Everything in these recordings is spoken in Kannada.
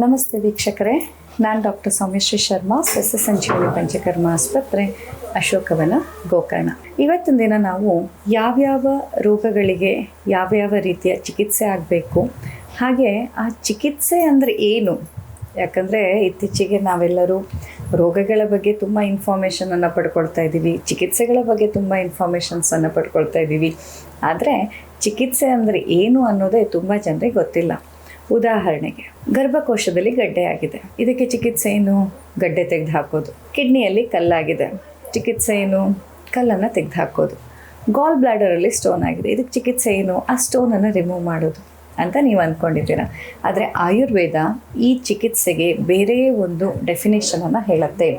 ನಮಸ್ತೆ ವೀಕ್ಷಕರೇ. ನಾನು ಡಾಕ್ಟರ್ ಸೌಮ್ಯಶ್ರೀ ಶರ್ಮಾ ಸಸ್ಯ ಸಂಜೀವನಿ ಪಂಚಕರ್ಮ ಆಸ್ಪತ್ರೆ, ಅಶೋಕವನ ಗೋಕರ್ಣ. ಇವತ್ತಿನ ದಿನ ನಾವು ಯಾವ್ಯಾವ ರೋಗಗಳಿಗೆ ಯಾವ್ಯಾವ ರೀತಿಯ ಚಿಕಿತ್ಸೆ ಆಗಬೇಕು, ಹಾಗೆ ಆ ಚಿಕಿತ್ಸೆ ಅಂದರೆ ಏನು? ಯಾಕಂದರೆ ಇತ್ತೀಚೆಗೆ ನಾವೆಲ್ಲರೂ ರೋಗಗಳ ಬಗ್ಗೆ ತುಂಬ ಇನ್ಫಾರ್ಮೇಷನನ್ನು ಪಡ್ಕೊಳ್ತಾ ಇದ್ದೀವಿ, ಚಿಕಿತ್ಸೆಗಳ ಬಗ್ಗೆ ತುಂಬ ಇನ್ಫಾರ್ಮೇಷನ್ಸನ್ನು ಪಡ್ಕೊಳ್ತಾ ಇದ್ದೀವಿ. ಆದರೆ ಚಿಕಿತ್ಸೆ ಅಂದರೆ ಏನು ಅನ್ನೋದೇ ತುಂಬ ಜನರಿಗೆ ಗೊತ್ತಿಲ್ಲ. ಉದಾಹರಣೆಗೆ, ಗರ್ಭಕೋಶದಲ್ಲಿ ಗಡ್ಡೆ ಆಗಿದೆ ಇದಕ್ಕೆ ಚಿಕಿತ್ಸೆ ಏನು? ಗಡ್ಡೆ ತೆಗೆದು ಹಾಕೋದು ಕಿಡ್ನಿಯಲ್ಲಿ ಕಲ್ಲಾಗಿದೆ. ಚಿಕಿತ್ಸೆ ಏನು? ಕಲ್ಲನ್ನು ತೆಗೆದು ಹಾಕೋದು ಗಾಲ್ ಬ್ಲಾಡರಲ್ಲಿ ಸ್ಟೋನ್ ಆಗಿದೆ. ಇದಕ್ಕೆ ಚಿಕಿತ್ಸೆ ಏನು? ಆ ಸ್ಟೋನನ್ನು ರಿಮೂವ್ ಮಾಡೋದು ಅಂತ ನೀವು ಅಂದ್ಕೊಂಡಿದ್ದೀರಾ. ಆದರೆ ಆಯುರ್ವೇದ ಈ ಚಿಕಿತ್ಸೆಗೆ ಬೇರೆ ಒಂದು ಡೆಫಿನೇಷನನ್ನು ಹೇಳುತ್ತೆ.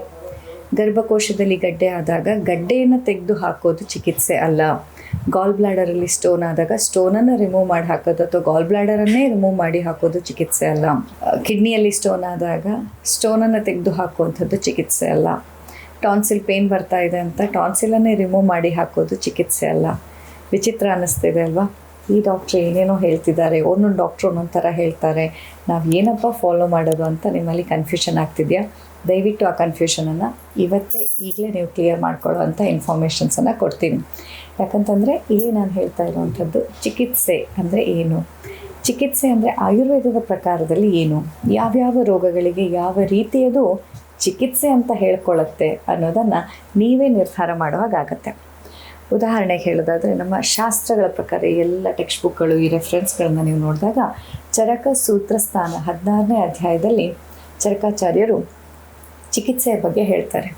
ಗರ್ಭಕೋಶದಲ್ಲಿ ಗಡ್ಡೆ ಆದಾಗ ಗಡ್ಡೆಯನ್ನು ತೆಗೆದು ಹಾಕೋದು ಚಿಕಿತ್ಸೆ ಅಲ್ಲ. ಗಾಲ್ ಬ್ಲ್ಯಾಡರಲ್ಲಿ ಸ್ಟೋನ್ ಆದಾಗ ಸ್ಟೋನನ್ನು ರಿಮೂವ್ ಮಾಡಿ ಹಾಕೋದು ಅಥವಾ ಗಾಲ್ ಬ್ಲ್ಯಾಡರನ್ನೇ ರಿಮೂವ್ ಮಾಡಿ ಹಾಕೋದು ಚಿಕಿತ್ಸೆ ಅಲ್ಲ. ಕಿಡ್ನಿಯಲ್ಲಿ ಸ್ಟೋನ್ ಆದಾಗ ಸ್ಟೋನನ್ನು ತೆಗೆದು ಹಾಕುವಂಥದ್ದು ಚಿಕಿತ್ಸೆ ಅಲ್ಲ. ಟಾನ್ಸಿಲ್ ಪೇನ್ ಬರ್ತಾ ಇದೆ ಅಂತ ಟಾನ್ಸಿಲನ್ನೇ ರಿಮೂವ್ ಮಾಡಿ ಹಾಕೋದು ಚಿಕಿತ್ಸೆ ಅಲ್ಲ. ವಿಚಿತ್ರ ಅನ್ನಿಸ್ತಿದೆ ಅಲ್ವಾ? ಈ ಡಾಕ್ಟ್ರ್ ಏನೇನೋ ಹೇಳ್ತಿದ್ದಾರೆ, ಒಂದೊಂದು ಡಾಕ್ಟ್ರು ಒಂದೊಂದು ಥರ ಹೇಳ್ತಾರೆ. ನಾವು ಏನಪ್ಪ ಫಾಲೋ ಮಾಡೋದು ಅಂತ ನಿಮ್ಮಲ್ಲಿ ಕನ್ಫ್ಯೂಷನ್ ಆಗ್ತಿದೆಯಾ? ದಯವಿಟ್ಟು ಆ ಕನ್ಫ್ಯೂಷನನ್ನು ಇವತ್ತೇ ಈಗಲೇ ನೀವು ಕ್ಲಿಯರ್ ಮಾಡ್ಕೊಳ್ಳೋ ಅಂಥ ಇನ್ಫಾರ್ಮೇಷನ್ಸನ್ನು ಕೊಡ್ತೀನಿ. ಯಾಕಂತಂದರೆ ಇಲ್ಲಿ ನಾನು ಹೇಳ್ತಾ ಇರುವಂಥದ್ದು ಚಿಕಿತ್ಸೆ ಅಂದರೆ ಏನು? ಚಿಕಿತ್ಸೆ ಅಂದರೆ ಆಯುರ್ವೇದದ ಪ್ರಕಾರದಲ್ಲಿ ಏನು? ಯಾವ್ಯಾವ ರೋಗಗಳಿಗೆ ಯಾವ ರೀತಿಯದು ಚಿಕಿತ್ಸೆ ಅಂತ ಹೇಳ್ಕೊಳ್ಳುತ್ತೆ ಅನ್ನೋದನ್ನು ನೀವೇ ನಿರ್ಧಾರ ಮಾಡುವಾಗತ್ತೆ ಉದಾಹರಣೆಗೆ ಹೇಳೋದಾದರೆ ನಮ್ಮ ಶಾಸ್ತ್ರಗಳ ಪ್ರಕಾರ ಎಲ್ಲ ಟೆಕ್ಸ್ಟ್ ಬುಕ್ಗಳು ಈ ರೆಫರೆನ್ಸ್ಗಳನ್ನು ನೀವು ನೋಡಿದಾಗ ಚರಕ ಸೂತ್ರಸ್ಥಾನ ಹದಿನಾರನೇ ಅಧ್ಯಾಯದಲ್ಲಿ ಚರಕಾಚಾರ್ಯರು ಚಿಕಿತ್ಸೆಯ ಬಗ್ಗೆ ಹೇಳ್ತಾರೆ.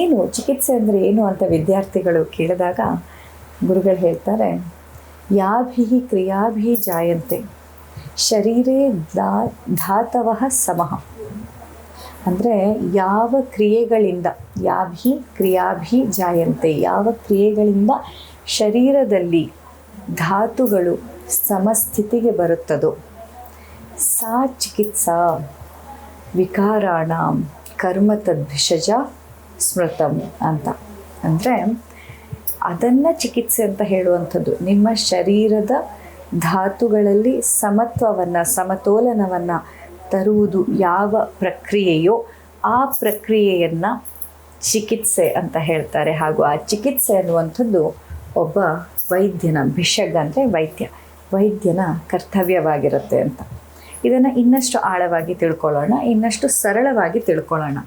ಏನು ಚಿಕಿತ್ಸೆ ಅಂದರೆ ಏನು ಅಂತ ವಿದ್ಯಾರ್ಥಿಗಳು ಕೇಳಿದಾಗ ಗುರುಗಳು ಹೇಳ್ತಾರೆ ಯಾಭಿ ಕ್ರಿಯಾಭಿ ಜಾಯಂತೆ, ಶರೀರೇ ದಾ ಧಾತವ ಸಮಃ. ಅಂದರೆ ಯಾವ ಕ್ರಿಯೆಗಳಿಂದ ಯಾಭಿ ಕ್ರಿಯಾಭಿ ಜಾಯಂತೆ, ಯಾವ ಕ್ರಿಯೆಗಳಿಂದ ಶರೀರದಲ್ಲಿ ಧಾತುಗಳು ಸಮಸ್ಥಿತಿಗೆ ಬರುತ್ತದೋ, ಸಾ ಚಿಕಿತ್ಸಾ ವಿಕಾರಾಣ ಕರ್ಮ ತದ್ಭಿಷಜ ಸ್ಮೃತಂ ಅಂತ. ಅಂದರೆ ಅದನ್ನು ಚಿಕಿತ್ಸೆ ಅಂತ ಹೇಳುವಂಥದ್ದು. ನಿಮ್ಮ ಶರೀರದ ಧಾತುಗಳಲ್ಲಿ ಸಮತ್ವವನ್ನು, ಸಮತೋಲನವನ್ನು ತರುವುದು ಯಾವ ಪ್ರಕ್ರಿಯೆಯೋ ಆ ಪ್ರಕ್ರಿಯೆಯನ್ನು ಚಿಕಿತ್ಸೆ ಅಂತ ಹೇಳ್ತಾರೆ. ಹಾಗೂ ಆ ಚಿಕಿತ್ಸೆ ಅನ್ನುವಂಥದ್ದು ಒಬ್ಬ ವೈದ್ಯನ ಭಿಷಗ್ ಅಂದರೆ ವೈದ್ಯ. ವೈದ್ಯನ ಕರ್ತವ್ಯವಾಗಿರುತ್ತೆ ಅಂತ. ಇದನ್ನು ಇನ್ನಷ್ಟು ಆಳವಾಗಿ ತಿಳ್ಕೊಳ್ಳೋಣ, ಇನ್ನಷ್ಟು ಸರಳವಾಗಿ ತಿಳ್ಕೊಳ್ಳೋಣ.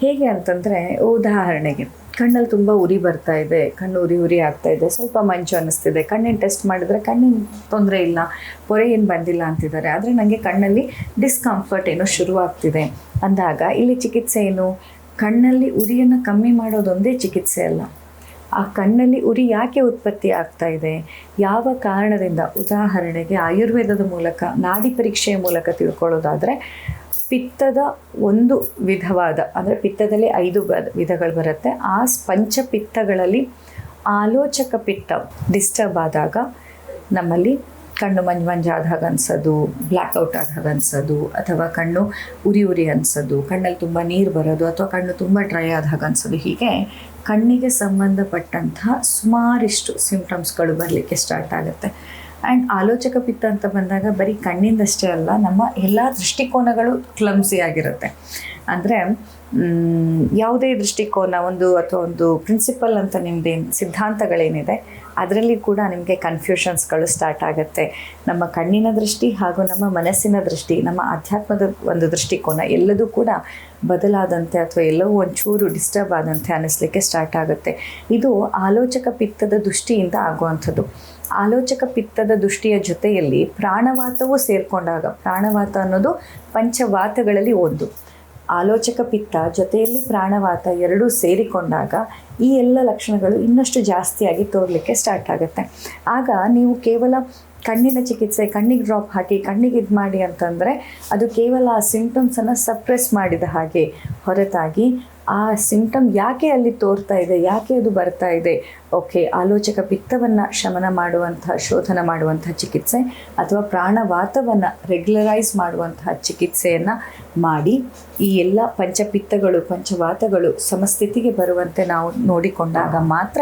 ಹೇಗೆ ಅಂತಂದರೆ, ಉದಾಹರಣೆಗೆ, ಕಣ್ಣಲ್ಲಿ ತುಂಬ ಉರಿ ಬರ್ತಾ ಇದೆ, ಕಣ್ಣು ಉರಿ ಉರಿ ಆಗ್ತಾ ಇದೆ, ಸ್ವಲ್ಪ ಮಂಚು ಅನ್ನಿಸ್ತಿದೆ, ಕಣ್ಣಿನ ಟೆಸ್ಟ್ ಮಾಡಿದ್ರೆ ಕಣ್ಣಿನ ತೊಂದರೆ ಇಲ್ಲ, ಪೊರೆ ಏನು ಬಂದಿಲ್ಲ ಅಂತಿದ್ದಾರೆ, ಆದರೆ ನನಗೆ ಕಣ್ಣಲ್ಲಿ ಡಿಸ್ಕಂಫರ್ಟ್ ಏನೋ ಶುರುವಾಗ್ತಿದೆ ಅಂದಾಗ, ಇಲ್ಲಿ ಚಿಕಿತ್ಸೆ ಏನು? ಕಣ್ಣಲ್ಲಿ ಉರಿಯನ್ನು ಕಮ್ಮಿ ಮಾಡೋದೊಂದೇ ಚಿಕಿತ್ಸೆ ಅಲ್ಲ. ಆ ಕಣ್ಣಲ್ಲಿ ಉರಿ ಯಾಕೆ ಉತ್ಪತ್ತಿ ಆಗ್ತಾ ಇದೆ? ಯಾವ ಕಾರಣದಿಂದ? ಉದಾಹರಣೆಗೆ ಆಯುರ್ವೇದದ ಮೂಲಕ, ನಾಡಿ ಪರೀಕ್ಷೆಯ ಮೂಲಕ ತಿಳ್ಕೊಳ್ಳೋದಾದರೆ, ಪಿತ್ತದ ಒಂದು ವಿಧವಾದ, ಅಂದರೆ ಪಿತ್ತದಲ್ಲಿ ಐದು ವಿಧಗಳು ಬರುತ್ತೆ. ಆ ಪಂಚಪಿತ್ತಗಳಲ್ಲಿ ಆಲೋಚಕ ಪಿತ್ತ ಡಿಸ್ಟರ್ಬ್ ಆದಾಗ ನಮ್ಮಲ್ಲಿ ಕಣ್ಣು ಮಂಜು ಮಂಜಾದಾಗ ಅನ್ಸೋದು ಬ್ಲ್ಯಾಕ್ಔಟ್ ಆದಾಗ ಅನ್ಸೋದು, ಅಥವಾ ಕಣ್ಣು ಉರಿ ಉರಿ ಅನ್ಸೋದು, ಕಣ್ಣಲ್ಲಿ ತುಂಬ ನೀರು ಬರೋದು, ಅಥವಾ ಕಣ್ಣು ತುಂಬ ಡ್ರೈ ಆದಾಗ ಅನ್ಸೋದು ಹೀಗೆ ಕಣ್ಣಿಗೆ ಸಂಬಂಧಪಟ್ಟಂತಹ ಸುಮಾರಿಷ್ಟು ಸಿಂಪ್ಟಮ್ಸ್ಗಳು ಬರಲಿಕ್ಕೆ ಸ್ಟಾರ್ಟ್ ಆಗುತ್ತೆ. ಆ್ಯಂಡ್ ಆಲೋಚಕ ಪಿತ್ತ ಅಂತ ಬಂದಾಗ ಬರೀ ಕಣ್ಣಿಂದಷ್ಟೇ ಅಲ್ಲ, ನಮ್ಮ ಎಲ್ಲ ದೃಷ್ಟಿಕೋನಗಳು ಕ್ಲಮ್ಸಿ ಆಗಿರುತ್ತೆ. ಅಂದರೆ ಯಾವುದೇ ದೃಷ್ಟಿಕೋನ, ಒಂದು ಅಥವಾ ಒಂದು ಪ್ರಿನ್ಸಿಪಲ್ ಅಂತ ನಿಮ್ಮದೇನು ಸಿದ್ಧಾಂತಗಳೇನಿದೆ ಅದರಲ್ಲಿ ಕೂಡ ನಿಮಗೆ ಕನ್ಫ್ಯೂಷನ್ಸ್ಗಳು ಸ್ಟಾರ್ಟ್ ಆಗುತ್ತೆ. ನಮ್ಮ ಕಣ್ಣಿನ ದೃಷ್ಟಿ ಹಾಗೂ ನಮ್ಮ ಮನಸ್ಸಿನ ದೃಷ್ಟಿ, ನಮ್ಮ ಆಧ್ಯಾತ್ಮದ ಒಂದು ದೃಷ್ಟಿಕೋನ ಎಲ್ಲದೂ ಕೂಡ ಬದಲಾದಂತೆ ಅಥವಾ ಎಲ್ಲವೂ ಒಂಚೂರು ಡಿಸ್ಟರ್ಬ್ ಆದಂತೆ ಅನ್ನಿಸ್ಲಿಕ್ಕೆ ಸ್ಟಾರ್ಟ್ ಆಗುತ್ತೆ. ಇದು ಆಲೋಚಕ ಪಿತ್ತದ ದೃಷ್ಟಿಯಿಂದ ಆಗುವಂಥದ್ದು. ಆಲೋಚಕ ಪಿತ್ತದ ದೃಷ್ಟಿಯ ಜೊತೆಯಲ್ಲಿ ಪ್ರಾಣವಾತವೂ ಸೇರಿಕೊಂಡಾಗ, ಪ್ರಾಣವಾತ ಅನ್ನೋದು ಪಂಚವಾತಗಳಲ್ಲಿ ಒಂದು. ಆಲೋಚಕ ಪಿತ್ತ ಜೊತೆಯಲ್ಲಿ ಪ್ರಾಣವಾತ ಎರಡೂ ಸೇರಿಕೊಂಡಾಗ ಈ ಎಲ್ಲ ಲಕ್ಷಣಗಳು ಇನ್ನಷ್ಟು ಜಾಸ್ತಿಯಾಗಿ ತೋರಲಿಕ್ಕೆ ಸ್ಟಾರ್ಟ್ ಆಗುತ್ತೆ. ಆಗ ನೀವು ಕೇವಲ ಕಣ್ಣಿನ ಚಿಕಿತ್ಸೆ, ಕಣ್ಣಿಗೆ ಡ್ರಾಪ್ ಹಾಕಿ, ಕಣ್ಣಿಗೆ ಇದು ಮಾಡಿ ಅಂತಂದರೆ ಅದು ಕೇವಲ ಆ ಸಿಂಪ್ಟಮ್ಸನ್ನು ಸಪ್ರೆಸ್ ಮಾಡಿದ ಹಾಗೆ ಹೊರತಾಗಿ ಆ ಸಿಂಪ್ಟಮ್ ಯಾಕೆ ಅಲ್ಲಿ ತೋರ್ತಾ ಇದೆ? ಯಾಕೆ ಅದು ಬರ್ತಾ ಇದೆ? ಓಕೆ ಆಲೋಚಕ ಪಿತ್ತವನ್ನು ಶಮನ ಮಾಡುವಂತಹ ಶೋಧನ ಮಾಡುವಂತಹ ಚಿಕಿತ್ಸೆ ಅಥವಾ ಪ್ರಾಣವಾತವನ್ನು ರೆಗ್ಯುಲರೈಸ್ ಮಾಡುವಂತಹ ಚಿಕಿತ್ಸೆಯನ್ನು ಮಾಡಿ ಈ ಎಲ್ಲ ಪಂಚಪಿತ್ತಗಳು, ಪಂಚವಾತಗಳು ಸಮಸ್ಥಿತಿಗೆ ಬರುವಂತೆ ನಾವು ನೋಡಿಕೊಂಡಾಗ ಮಾತ್ರ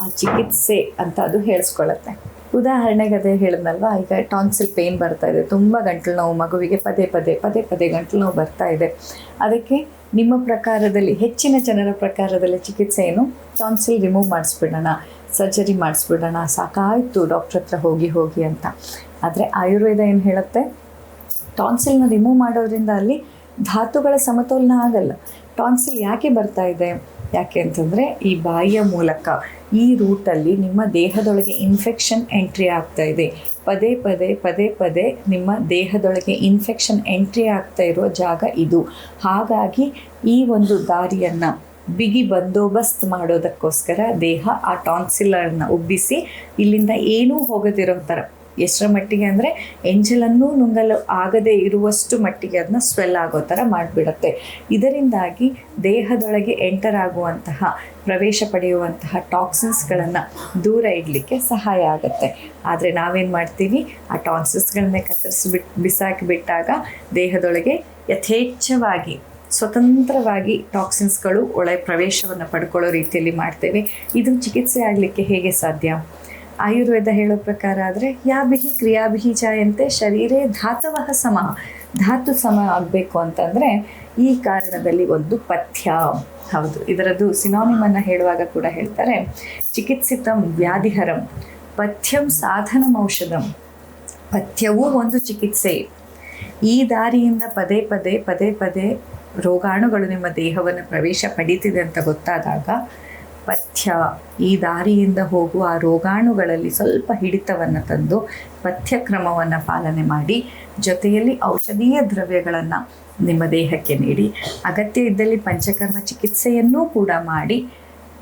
ಆ ಚಿಕಿತ್ಸೆ ಅಂತ ಅದು ಹೇಳಿಸ್ಕೊಳ್ಳುತ್ತೆ. ಉದಾಹರಣೆಗೆ ಅದೇ ಹೇಳಿದ್ನಲ್ವ? ಈಗ ಟಾನ್ಸಿಲ್ ಪೇನ್ ಬರ್ತಾ ಇದೆ. ತುಂಬ ಗಂಟಲು ನೋವು ಮಗುವಿಗೆ ಪದೇ ಪದೇ ಪದೇ ಪದೇ ಗಂಟಲು ನೋವು ಬರ್ತಾ ಇದೆ. ಅದಕ್ಕೆ ನಿಮ್ಮ ಪ್ರಕಾರದಲ್ಲಿ, ಹೆಚ್ಚಿನ ಜನರ ಪ್ರಕಾರದಲ್ಲಿ ಚಿಕಿತ್ಸೆ ಏನು ಟಾನ್ಸಿಲ್ ರಿಮೂವ್ ಮಾಡಿಸ್ಬಿಡೋಣ ಸರ್ಜರಿ ಮಾಡಿಸ್ಬಿಡೋಣ, ಸಾಕಾಯಿತು ಡಾಕ್ಟ್ರ್ ಹತ್ರ ಹೋಗಿ ಹೋಗಿ ಅಂತ. ಆದರೆ ಆಯುರ್ವೇದ ಏನು ಹೇಳುತ್ತೆ? ಟಾನ್ಸಿಲ್ನ ರಿಮೂವ್ ಮಾಡೋದ್ರಿಂದ ಅಲ್ಲಿ ಧಾತುಗಳ ಸಮತೋಲನ ಆಗಲ್ಲ. ಟಾನ್ಸಿಲ್ ಯಾಕೆ ಬರ್ತಾ ಇದೆ? ಯಾಕೆ ಅಂತಂದರೆ ಈ ಬಾಯಿಯ ಮೂಲಕ ಈ ರೂಟಲ್ಲಿ ನಿಮ್ಮ ದೇಹದೊಳಗೆ ಇನ್ಫೆಕ್ಷನ್ ಎಂಟ್ರಿ ಆಗ್ತಾ ಇದೆ. ಪದೇ ಪದೇ ಪದೇ ಪದೇ ನಿಮ್ಮ ದೇಹದೊಳಗೆ ಇನ್ಫೆಕ್ಷನ್ ಎಂಟ್ರಿ ಆಗ್ತಾ ಇರುವ ಜಾಗ ಇದು. ಹಾಗಾಗಿ ಈ ಒಂದು ದಾರಿಯನ್ನು ಬಿಗಿ ಬಂದೋಬಸ್ತ್ ಮಾಡೋದಕ್ಕೋಸ್ಕರ ದೇಹ ಆ ಟಾನ್ಸಿಲರನ್ನು ಉಬ್ಬಿಸಿ ಇಲ್ಲಿಂದ ಏನೂ ಹೋಗದಿರೋ ಥರ ಎಷ್ಟರ ಮಟ್ಟಿಗೆ ಅಂದರೆ ಎಂಜಲನ್ನು ನುಂಗಲು ಆಗದೇ ಇರುವಷ್ಟು ಮಟ್ಟಿಗೆ ಅದನ್ನ ಸ್ವೆಲ್ ಆಗೋ ಥರ ಮಾಡಿಬಿಡುತ್ತೆ. ಇದರಿಂದಾಗಿ ದೇಹದೊಳಗೆ ಎಂಟರ್ ಆಗುವಂತಹ ಪ್ರವೇಶ ಪಡೆಯುವಂತಹ ಟಾಕ್ಸಿನ್ಸ್ಗಳನ್ನು ದೂರ ಇಡಲಿಕ್ಕೆ ಸಹಾಯ ಆಗುತ್ತೆ. ಆದರೆ ನಾವೇನು ಮಾಡ್ತೀವಿ? ಆ ಟಾಕ್ಸಿನ್ಸ್ಗಳನ್ನೇ ಕತ್ತರಿಸಿಬಿಟ್ಟು ಬಿಸಾಕಿ ಬಿಟ್ಟಾಗ ದೇಹದೊಳಗೆ ಯಥೇಚ್ಛವಾಗಿ, ಸ್ವತಂತ್ರವಾಗಿ ಟಾಕ್ಸಿನ್ಸ್ಗಳು ಒಳ ಪ್ರವೇಶವನ್ನು ಪಡ್ಕೊಳ್ಳೋ ರೀತಿಯಲ್ಲಿ ಮಾಡ್ತೇವೆ. ಇದು ಚಿಕಿತ್ಸೆ ಆಗಲಿಕ್ಕೆ ಹೇಗೆ ಸಾಧ್ಯ? ಆಯುರ್ವೇದ ಹೇಳೋ ಪ್ರಕಾರ ಆದರೆ ಯಾಭಿಹಿ ಕ್ರಿಯಾಭಿಹಿ ಜಾಯಂತೆ ಶರೀರೇ ಧಾತವಹ ಸಮ, ಧಾತು ಸಮ ಆಗಬೇಕು ಅಂತಂದರೆ ಈ ಕಾರಣದಲ್ಲಿ ಒಂದು ಪಥ್ಯ. ಹೌದು, ಇದರದ್ದು ಸಿನಾನಿಮನ್ನು ಹೇಳುವಾಗ ಕೂಡ ಹೇಳ್ತಾರೆ, ಚಿಕಿತ್ಸಿತಂ ವ್ಯಾಧಿಹರಂ, ಪಥ್ಯಂ ಸಾಧನಂ ಔಷಧಂ. ಪಥ್ಯವೂ ಒಂದು ಚಿಕಿತ್ಸೆ. ಈ ದಾರಿಯಿಂದ ಪದೇ ಪದೇ ಪದೇ ಪದೇ ರೋಗಾಣುಗಳು ನಿಮ್ಮ ದೇಹವನ್ನು ಪ್ರವೇಶ ಪಡೀತಿದೆ ಅಂತ ಗೊತ್ತಾದಾಗ ಪಥ್ಯ. ಈ ದಾರಿಯಿಂದ ಹೋಗುವ ಆ ರೋಗಾಣುಗಳಲ್ಲಿ ಸ್ವಲ್ಪ ಹಿಡಿತವನ್ನು ತಂದು ಪಥ್ಯಕ್ರಮವನ್ನು ಪಾಲನೆ ಮಾಡಿ, ಜೊತೆಯಲ್ಲಿ ಔಷಧೀಯ ದ್ರವ್ಯಗಳನ್ನು ನಿಮ್ಮ ದೇಹಕ್ಕೆ ನೀಡಿ, ಅಗತ್ಯ ಇದ್ದಲ್ಲಿ ಪಂಚಕರ್ಮ ಚಿಕಿತ್ಸೆಯನ್ನೂ ಕೂಡ ಮಾಡಿ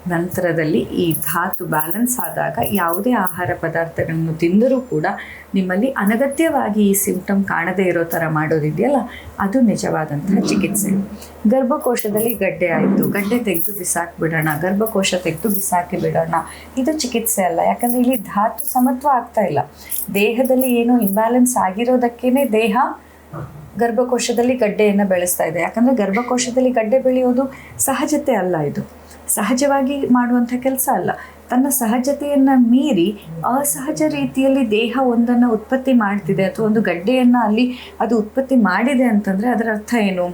ನಂತರದಲ್ಲಿ ಈ ಧಾತು ಬ್ಯಾಲೆನ್ಸ್ ಆದಾಗ ಯಾವುದೇ ಆಹಾರ ಪದಾರ್ಥಗಳನ್ನು ತಿಂದರೂ ಕೂಡ ನಿಮ್ಮಲ್ಲಿ ಅನಗತ್ಯವಾಗಿ ಈ ಸಿಂಪ್ಟಮ್ ಕಾಣದೇ ಇರೋ ಥರ ಮಾಡೋದಿದೆಯಲ್ಲ ಅದು ನಿಜವಾದಂತಹ ಚಿಕಿತ್ಸೆ. ಗರ್ಭಕೋಶದಲ್ಲಿ ಗಡ್ಡೆ ಆಯಿತು. ಗಡ್ಡೆ ತೆಗೆದು ಬಿಸಾಕಿಬಿಡೋಣ. ಗರ್ಭಕೋಶ ತೆಗೆದು ಬಿಸಾಕಿ ಬಿಡೋಣ. ಇದು ಚಿಕಿತ್ಸೆ ಅಲ್ಲ. ಯಾಕಂದರೆ ಇಲ್ಲಿ ಧಾತು ಸಮತ್ವ ಆಗ್ತಾ ಇಲ್ಲ. ದೇಹದಲ್ಲಿ ಏನೋ ಇಂಬ್ಯಾಲೆನ್ಸ್ ಆಗಿರೋದಕ್ಕೇ ದೇಹ ಗರ್ಭಕೋಶದಲ್ಲಿ ಗಡ್ಡೆಯನ್ನು ಬೆಳೆಸ್ತಾ ಇದೆ. ಯಾಕಂದರೆ ಗರ್ಭಕೋಶದಲ್ಲಿ ಗಡ್ಡೆ ಬೆಳೆಯೋದು ಸಹಜತೆ ಅಲ್ಲ ಇದು. ಸಹಜವಾಗಿ ಮಾಡುವಂಥ ಕೆಲಸ ಅಲ್ಲ. ತನ್ನ ಸಹಜತೆಯನ್ನು ಮೀರಿ ಅಸಹಜ ರೀತಿಯಲ್ಲಿ ದೇಹ ಒಂದನ್ನು ಉತ್ಪತ್ತಿ ಮಾಡ್ತಿದೆ ಅಥವಾ ಒಂದು ಗಡ್ಡೆಯನ್ನು ಅಲ್ಲಿ ಅದು ಉತ್ಪತ್ತಿ ಮಾಡಿದೆ ಅಂತಂದರೆ ಅದರ ಅರ್ಥ ಏನು?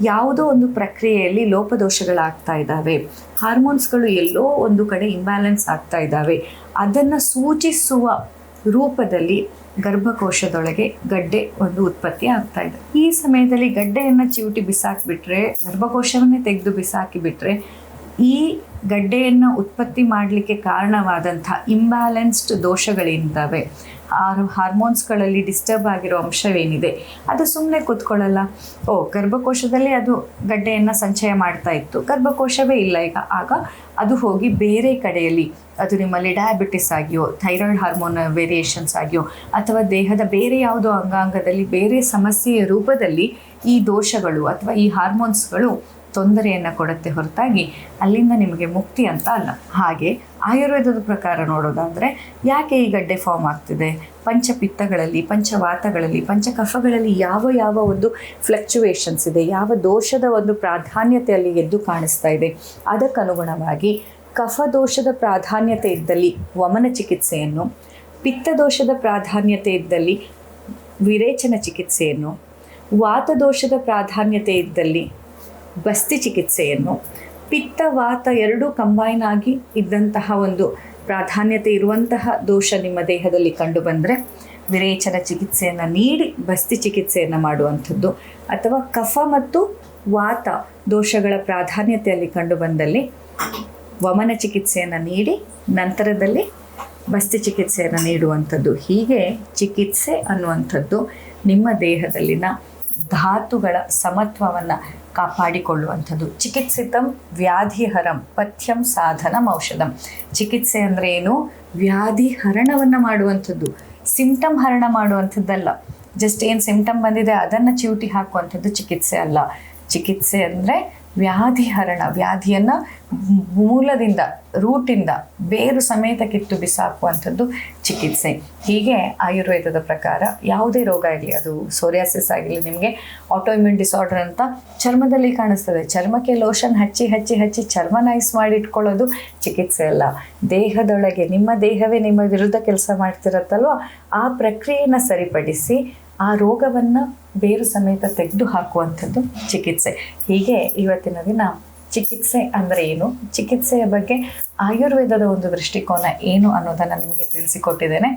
ಯಾವುದೋ ಒಂದು ಪ್ರಕ್ರಿಯೆಯಲ್ಲಿ ಲೋಪದೋಷಗಳಾಗ್ತಾ ಇದ್ದಾವೆ. ಹಾರ್ಮೋನ್ಸ್ಗಳು ಎಲ್ಲೋ ಒಂದು ಕಡೆ ಇಂಬ್ಯಾಲೆನ್ಸ್ ಆಗ್ತಾ ಇದ್ದಾವೆ. ಅದನ್ನು ಸೂಚಿಸುವ ರೂಪದಲ್ಲಿ ಗರ್ಭಕೋಶದೊಳಗೆ ಗಡ್ಡೆ ಒಂದು ಉತ್ಪತ್ತಿ ಆಗ್ತಾ ಇದೆ. ಈ ಸಮಯದಲ್ಲಿ ಗಡ್ಡೆಯನ್ನು ಚಿವುಟಿ ಬಿಸಾಕಿಬಿಟ್ರೆ, ಗರ್ಭಕೋಶವನ್ನೇ ತೆಗೆದು ಬಿಸಾಕಿಬಿಟ್ರೆ ಈ ಗಡ್ಡೆಯನ್ನು ಉತ್ಪತ್ತಿ ಮಾಡಲಿಕ್ಕೆ ಕಾರಣವಾದಂಥ ಇಂಬ್ಯಾಲೆನ್ಸ್ಡ್ ದೋಷಗಳೇನಿದ್ದಾವೆ? ಆರು ಹಾರ್ಮೋನ್ಸ್ಗಳಲ್ಲಿ ಡಿಸ್ಟರ್ಬ್ ಆಗಿರೋ ಅಂಶವೇನಿದೆ? ಅದು ಸುಮ್ಮನೆ ಕೂತ್ಕೊಳ್ಳಲ್ಲ. ಓ, ಗರ್ಭಕೋಶದಲ್ಲಿ ಅದು ಗಡ್ಡೆಯನ್ನು ಸಂಚಯ ಮಾಡ್ತಾ ಇತ್ತು. ಗರ್ಭಕೋಶವೇ ಇಲ್ಲ ಈಗ. ಆಗ ಅದು ಹೋಗಿ ಬೇರೆ ಕಡೆಯಲ್ಲಿ, ಅದು ನಿಮ್ಮಲ್ಲಿ ಡಯಾಬಿಟಿಸ್ ಆಗಿಯೋ ಥೈರಾಯ್ಡ್ ಹಾರ್ಮೋನ್ ವೇರಿಯೇಷನ್ಸ್ ಆಗಿಯೋ, ಅಥವಾ ದೇಹದ ಬೇರೆ ಯಾವುದೋ ಅಂಗಾಂಗದಲ್ಲಿ ಬೇರೆ ಸಮಸ್ಯೆಯ ರೂಪದಲ್ಲಿ ಈ ದೋಷಗಳು ಅಥವಾ ಈ ಹಾರ್ಮೋನ್ಸ್ಗಳು ತೊಂದರೆಯನ್ನು ಕೊಡುತ್ತೆ ಹೊರತಾಗಿ ಅಲ್ಲಿಂದ ನಿಮಗೆ ಮುಕ್ತಿ ಅಂತ ಅಲ್ಲ. ಹಾಗೆ ಆಯುರ್ವೇದದ ಪ್ರಕಾರ ನೋಡೋದಾದರೆ ಯಾಕೆ ಈ ಗಡ್ಡೆ ಫಾರ್ಮ್ ಆಗ್ತಿದೆ? ಪಂಚಪಿತ್ತಗಳಲ್ಲಿ, ಪಂಚವಾತಗಳಲ್ಲಿ, ಪಂಚಕಫಗಳಲ್ಲಿ ಯಾವ ಯಾವ ಒಂದು ಫ್ಲಕ್ಚುವೇಷನ್ಸ್ ಇದೆ? ಯಾವ ದೋಷದ ಒಂದು ಪ್ರಾಧಾನ್ಯತೆ ಅಲ್ಲಿ ಎದ್ದು ಕಾಣಿಸ್ತಾ ಇದೆ? ಅದಕ್ಕನುಗುಣವಾಗಿ ಕಫ ದೋಷದ ಪ್ರಾಧಾನ್ಯತೆ ಇದ್ದಲ್ಲಿ ವಮನ ಚಿಕಿತ್ಸೆಯನ್ನು, ಪಿತ್ತದೋಷದ ಪ್ರಾಧಾನ್ಯತೆ ಇದ್ದಲ್ಲಿ ವಿರೇಚನ ಚಿಕಿತ್ಸೆಯನ್ನು, ವಾತದೋಷದ ಪ್ರಾಧಾನ್ಯತೆ ಇದ್ದಲ್ಲಿ ಬಸ್ತಿ ಚಿಕಿತ್ಸೆಯನ್ನು. ಪಿತ್ತ ವಾತ ಎರಡೂ ಕಂಬೈನ್ ಆಗಿ ಇದ್ದಂತಹ ಒಂದು ಪ್ರಾಧಾನ್ಯತೆ ಇರುವಂತಹ ದೋಷ ನಿಮ್ಮ ದೇಹದಲ್ಲಿ ಕಂಡು ಬಂದರೆ ವಿರೇಚನ ಚಿಕಿತ್ಸೆಯನ್ನು ನೀಡಿ ಬಸ್ತಿ ಚಿಕಿತ್ಸೆಯನ್ನು ಮಾಡುವಂಥದ್ದು. ಅಥವಾ ಕಫ ಮತ್ತು ವಾತ ದೋಷಗಳ ಪ್ರಾಧಾನ್ಯತೆಯಲ್ಲಿ ಕಂಡು ಬಂದಲ್ಲಿ ವಮನ ಚಿಕಿತ್ಸೆಯನ್ನು ನೀಡಿ ನಂತರದಲ್ಲಿ ಬಸ್ತಿ ಚಿಕಿತ್ಸೆಯನ್ನು ನೀಡುವಂಥದ್ದು. ಹೀಗೆ ಚಿಕಿತ್ಸೆ ಅನ್ನುವಂಥದ್ದು ನಿಮ್ಮ ದೇಹದಲ್ಲಿನ ಧಾತುಗಳ ಸಮತ್ವವನ್ನು ಕಾಪಾಡಿಕೊಳ್ಳುವಂಥದ್ದು. ಚಿಕಿತ್ಸಿತಂ ವ್ಯಾಧಿಹರಂ ಪಥ್ಯಂ ಸಾಧನಂ ಔಷಧಂ. ಚಿಕಿತ್ಸೆ ಅಂದರೆ ಏನು? ವ್ಯಾಧಿ ಹರಣವನ್ನು ಮಾಡುವಂಥದ್ದು. ಸಿಂಪ್ಟಮ್ ಹರಣ ಮಾಡುವಂಥದ್ದಲ್ಲ. ಜಸ್ಟ್ ಏನು ಸಿಂಪ್ಟಮ್ ಬಂದಿದೆ ಅದನ್ನು ಚಿವುಟಿ ಹಾಕುವಂಥದ್ದು ಚಿಕಿತ್ಸೆ ಅಲ್ಲ. ಚಿಕಿತ್ಸೆ ಅಂದರೆ ವ್ಯಾಧಿಹರಣ, ವ್ಯಾಧಿಯನ್ನು ಮೂಲದಿಂದ, ರೂಟಿಂದ ಬೇರು ಸಮೇತ ಕಿತ್ತು ಬಿಸಾಕುವಂಥದ್ದು ಚಿಕಿತ್ಸೆ. ಹೀಗೆ ಆಯುರ್ವೇದದ ಪ್ರಕಾರ ಯಾವುದೇ ರೋಗ ಆಗಲಿ ಅದು ಸೋರಿಯಾಸಿಸ್ ಆಗಲಿ ನಿಮಗೆ ಆಟೋಇಮ್ಯೂನ್ ಡಿಸಾರ್ಡರ್ ಅಂತ ಚರ್ಮದಲ್ಲಿ ಕಾಣಿಸ್ತದೆ. ಚರ್ಮಕ್ಕೆ ಲೋಷನ್ ಹಚ್ಚಿ ಹಚ್ಚಿ ಹಚ್ಚಿ ಚರ್ಮ ನೈಸ್ ಮಾಡಿ ಇಟ್ಕೊಳ್ಳೋದು ಚಿಕಿತ್ಸೆ ಅಲ್ಲ. ದೇಹದೊಳಗೆ, ನಿಮ್ಮ ದೇಹವೇ ನಿಮ್ಮ ವಿರುದ್ಧ ಕೆಲಸ ಮಾಡ್ತಿರತ್ತಲ್ವ? ಆ ಪ್ರಕ್ರಿಯೆನ ಸರಿಪಡಿಸಿ ಆ ರೋಗವನ್ನು ಬೇರು ಸಮೇತ ತೆಗೆದು ಹಾಕುವಂಥದ್ದು ಚಿಕಿತ್ಸೆ. ಹೀಗೆ ಇವತ್ತಿನ ದಿನ ಚಿಕಿತ್ಸೆ ಅಂದರೆ ಏನು? ಚಿಕಿತ್ಸೆಯ ಬಗ್ಗೆ ಆಯುರ್ವೇದದ ಒಂದು ದೃಷ್ಟಿಕೋನ ಏನು ಅನ್ನೋದನ್ನು ನಿಮಗೆ ತಿಳಿಸಿಕೊಟ್ಟಿದ್ದೇನೆ.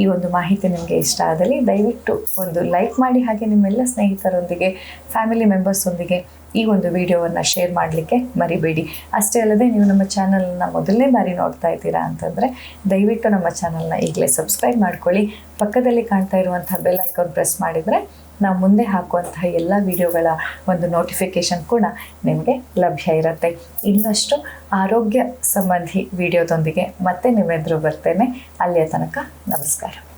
ಈ ಒಂದು ಮಾಹಿತಿ ನಿಮಗೆ ಇಷ್ಟ ಆದಲ್ಲಿ ದಯವಿಟ್ಟು ಒಂದು ಲೈಕ್ ಮಾಡಿ ಹಾಗೆ ನಿಮ್ಮೆಲ್ಲ ಸ್ನೇಹಿತರೊಂದಿಗೆ, ಫ್ಯಾಮಿಲಿ ಮೆಂಬರ್ಸೊಂದಿಗೆ ಈ ಒಂದು ವಿಡಿಯೋವನ್ನು ಶೇರ್ ಮಾಡಲಿಕ್ಕೆ ಮರಿಬೇಡಿ. ಅಷ್ಟೇ ಅಲ್ಲದೆ ನೀವು ನಮ್ಮ ಚಾನಲನ್ನು ಮೊದಲನೇ ಬಾರಿ ನೋಡ್ತಾ ಇದ್ದೀರಾ ಅಂತಂದರೆ ದಯವಿಟ್ಟು ನಮ್ಮ ಚಾನಲ್ನ ಈಗಲೇ ಸಬ್ಸ್ಕ್ರೈಬ್ ಮಾಡ್ಕೊಳ್ಳಿ. ಪಕ್ಕದಲ್ಲಿ ಕಾಣ್ತಾ ಇರುವಂಥ ಬೆಲ್ ಐಕಾನ್ ಪ್ರೆಸ್ ಮಾಡಿದರೆ ನಾವು ಮುಂದೆ ಹಾಕುವಂತಹ ಎಲ್ಲ ವಿಡಿಯೋಗಳ ಒಂದು ನೋಟಿಫಿಕೇಷನ್ ಕೂಡ ನಿಮಗೆ ಲಭ್ಯ ಇರುತ್ತೆ. ಇನ್ನಷ್ಟು ಆರೋಗ್ಯ ಸಂಬಂಧಿ ವಿಡಿಯೋದೊಂದಿಗೆ ಮತ್ತೆ ನಿಮ್ಮೆದುರು ಬರ್ತೇನೆ. ಅಲ್ಲಿಯ ತನಕ ನಮಸ್ಕಾರ.